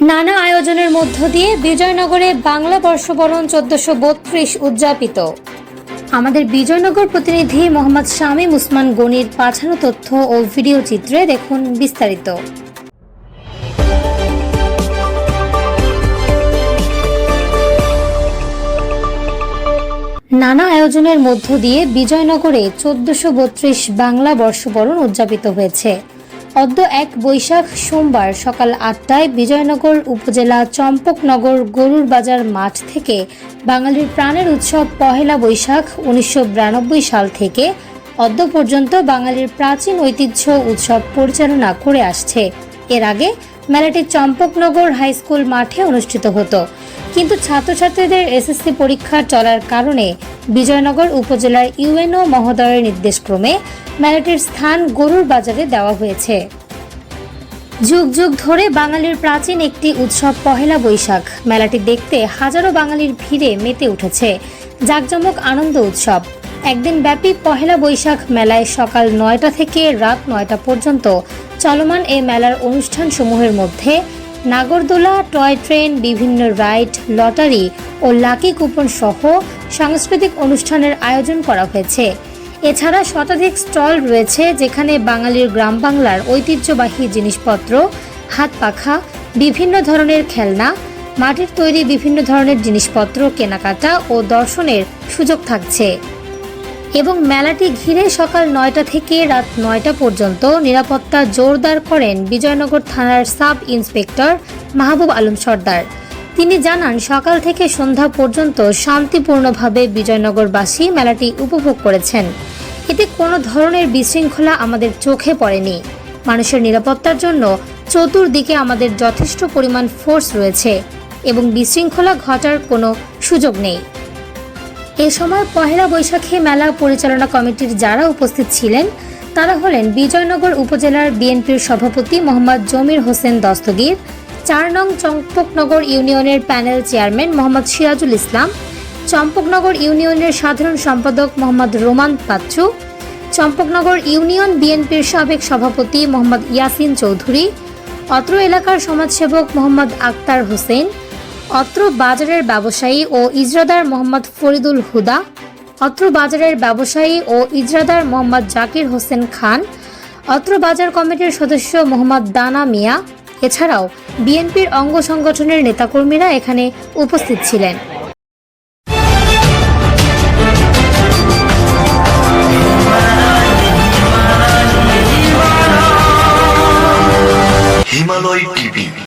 নানা আয়োজনের মধ্য দিয়ে বিজয়নগরে বাংলা বর্ষবরণ চোদ্দশো বত্রিশ উদযাপিত। আমাদের বিজয়নগর প্রতিনিধি মোহাম্মদ শামীম উসমান গনির পাঠানো তথ্য ও ভিডিও চিত্রে দেখুন বিস্তারিত। নানা আয়োজনের মধ্য দিয়ে বিজয়নগরে চোদ্দশো বত্রিশ বাংলা বর্ষবরণ উদযাপিত হয়েছে। অদ্য এক বৈশাখ সোমবার সকাল আটটায় বিজয়নগর উপজেলা চম্পকনগর গরুর বাজার মাঠ থেকে বাঙালির প্রাণের উৎসব পহেলা বৈশাখ উনিশশো বিরানব্বই সাল থেকে অদ্য পর্যন্ত বাঙালির প্রাচীন ঐতিহ্য উৎসব পরিচালনা করে আসছে। এর আগে মেলাটি চম্পকনগর হাই স্কুল মাঠে অনুষ্ঠিত হতো। কিন্তু ছাত্রছাত্রীদের এসএসসি পরীক্ষা চলার কারণে বিজয়নগর উপজেলার ইউএনও মহোদয়ের নির্দেশক্রমে মেলাটির স্থান গরুর বাজারে দেওয়া হয়েছে। যুগ যুগ ধরে বাঙালির প্রাচীন একটি উৎসব পহেলা বৈশাখ। মেলাটি দেখতে হাজারো বাঙালির ভিড়ে মেতে উঠেছে। জাঁকজমক আনন্দ উৎসব। একদিন ব্যাপী পহেলা বৈশাখ মেলায় সকাল নয়টা থেকে রাত নয়টা পর্যন্ত চলমান এই মেলার অনুষ্ঠান সমূহের মধ্যে নাগরদোলা, টয় ট্রেন, বিভিন্ন রাইড, লটারি ও লাকি কুপন সহ সাংস্কৃতিক অনুষ্ঠানের আয়োজন করা হয়েছে। এছাড়া শতাধিক স্টল রয়েছে যেখানে বাঙালির গ্রাম বাংলার ঐতিহ্যবাহী জিনিসপত্র, হাত পাখা, বিভিন্ন ধরনের খেলনা, মাটির তৈরি বিভিন্ন ধরনের জিনিসপত্র, কেনাকাটা ও দর্শনের সুযোগ থাকছে। এবং মেলাটি ঘিরে সকাল নয়টা থেকে রাত নয়টা পর্যন্ত নিরাপত্তা জোরদার করেন বিজয়নগর থানার সাব ইন্সপেক্টর মাহবুব আলম সর্দার। তিনি জানান, সকাল থেকে সন্ধ্যা পর্যন্ত শান্তিপূর্ণভাবে বিজয়নগরবাসী মেলাটি উপভোগ করেছেন। এতে কোনো ধরনের বিশৃঙ্খলা আমাদের চোখে পড়েনি। মানুষের নিরাপত্তার জন্য চতুর্দিকে আমাদের যথেষ্ট পরিমাণ ফোর্স রয়েছে এবং বিশৃঙ্খলা ঘটার কোনো সুযোগ নেই। এ সময় পহেলা বৈশাখী মেলা পরিচালনা কমিটির যারা উপস্থিত ছিলেন, তারা হলেন বিজয়নগর উপজেলার বিএনপির সভাপতি মোহাম্মদ জমির হোসেন দস্তগীর, চার নং চম্পকনগর ইউনিয়নের প্যানেল চেয়ারম্যান মোহাম্মদ সিরাজুল ইসলাম, চম্পকনগর ইউনিয়নের সাধারণ সম্পাদক মোহাম্মদ রোমান পাচ্চু চম্পকনগর ইউনিয়ন বিএনপির সাবেক সভাপতি মোহাম্মদ ইয়াসিন চৌধুরী, অত্র এলাকার সমাজসেবক মোহাম্মদ আক্তার হোসেন অত্র বাজারের ব্যবসায়ী ও ইজরাদার মোহাম্মদ ফরিদুল হুদা, অত্র বাজারের ব্যবসায়ী ও ইজরাদার মোহাম্মদ জাকির হোসেন খান, অত্র বাজার কমিটির সদস্য মোহাম্মদ দানা মিয়া, এছাড়াও বিএনপির অঙ্গ সংগঠনের নেতাকর্মীরা এখানে উপস্থিত ছিলেন। হিমালয় টিভি।